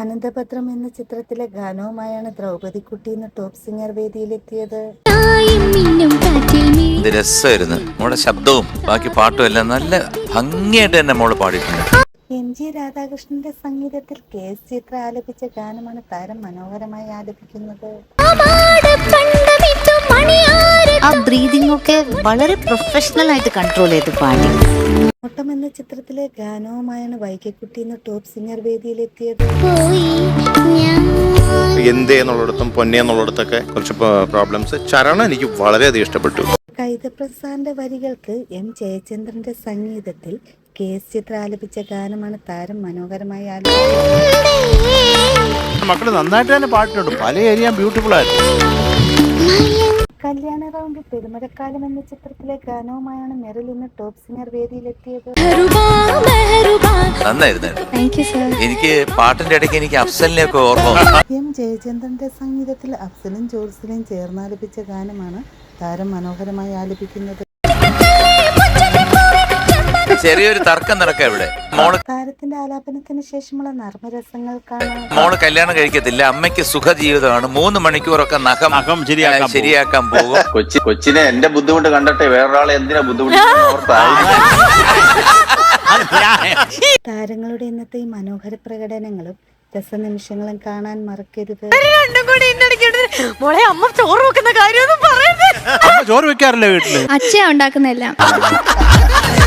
അനന്തപത്രം എന്ന ചിത്രത്തിലെ ഗാനവുമായാണ് ദ്രൗപദിക്കുട്ടി ഇന്ന് ടോപ്പ് സിംഗർ വേദിയിലെത്തിയത്. ഇത് രസമായിരുന്നു. മോളുടെ ശബ്ദവും ബാക്കി പാട്ടും എല്ലാം നല്ല ഭംഗിയായിട്ട് തന്നെ മോൾ പാടിയിട്ടുണ്ട്. എം ജി രാധാകൃഷ്ണന്റെ സംഗീതത്തിൽ കെ എസ് ചിത്ര ആലപിച്ച ഗാനമാണ് താരം മനോഹരമായി ആലപിക്കുന്നത്. ആ ബ്രീതിങ് ഒക്കെ വളരെ പ്രൊഫഷണൽ ആയിട്ട് കൺട്രോൾ ചെയ്ത് പാടി. ഓട്ടം എന്ന ചിത്രത്തിലെ ഗാനവുമായാണ് വൈകക്കുട്ടി എന്ന ടോപ്പ് സിംഗർ വേദിയിലെത്തിയത്. എന്തേ എന്നുള്ളിടത്തും പൊന്നെ എന്നുള്ളിടത്തൊക്കെ കുറച്ച് പ്രോബ്ലംസ് ചരണം എനിക്ക് വളരെയധികം ഇഷ്ടപ്പെട്ടു. കൈതപ്രസാദിന്റെ വരികൾക്ക് എം ജയചന്ദ്രന്റെ സംഗീതത്തിൽ കെ എസ് ചിത്ര ആലപിച്ച ഗാനമാണ് താരം മനോഹരമായി ആലപിച്ചത്. മക്കൾ നന്നായിട്ട് തന്നെ പാട്ടിട്ടുണ്ട്. പല ഏരിയ ബ്യൂട്ടിഫുൾ ആയിരുന്നു. കല്യാണ റൗണ്ട് പെരുമഴക്കാലം എന്ന ചിത്രത്തിലെ ഗാനവുമായാണ് മെറിൽ ഇന്ന് ടോപ്പ് സിംഗർ വേദിയിലെത്തിയത്. എനിക്ക് പാട്ടിന്റെ ഇടയ്ക്ക് എനിക്ക് അഫ്സലിനെയൊക്കെ ഓർമ്മ വന്നു. എം ജയചന്ദ്രന്റെ സംഗീതത്തിൽ അഫ്സലും ജോത്സലും ചേർന്നാലപിച്ച ഗാനമാണ് താരം മനോഹരമായി ആലപിക്കുന്നത്. ചെറിയൊരു തർക്കം നടക്കാം ഇവിടെ. മോൾ താരത്തിന്റെ ആലാപനത്തിന് ശേഷമുള്ള നർമ്മരസങ്ങൾ മോൾ കല്യാണം കഴിക്കത്തില്ല. അമ്മയ്ക്ക് സുഖജീവിതമാണ്. മൂന്ന് മണിക്കൂറൊക്കെ നഖം നഖം ശരിയാക്കാൻ ആ, ശരിയാക്കാൻ പോകും. കൊച്ചി കൊച്ചിനെ എന്റെ ബുദ്ധിമുട്ട് കണ്ടിട്ട് വേറൊരാളെ എന്തിനാ ബുദ്ധിമുട്ട് താരങ്ങളുടെ ഇന്നത്തെ ഈ മനോഹര പ്രകടനങ്ങളും രസനിമിഷങ്ങളും കാണാൻ മറക്കരുത്. രണ്ടും കൂടി മോളെ അമ്മ ചോറ് വെക്കുന്ന കാര്യമൊന്നും പറയരുത് ചോറ് വെക്കാറില്ല വീട്ടിൽ? അച്ഛ ഉണ്ടാക്കുന്നതെല്ലാം.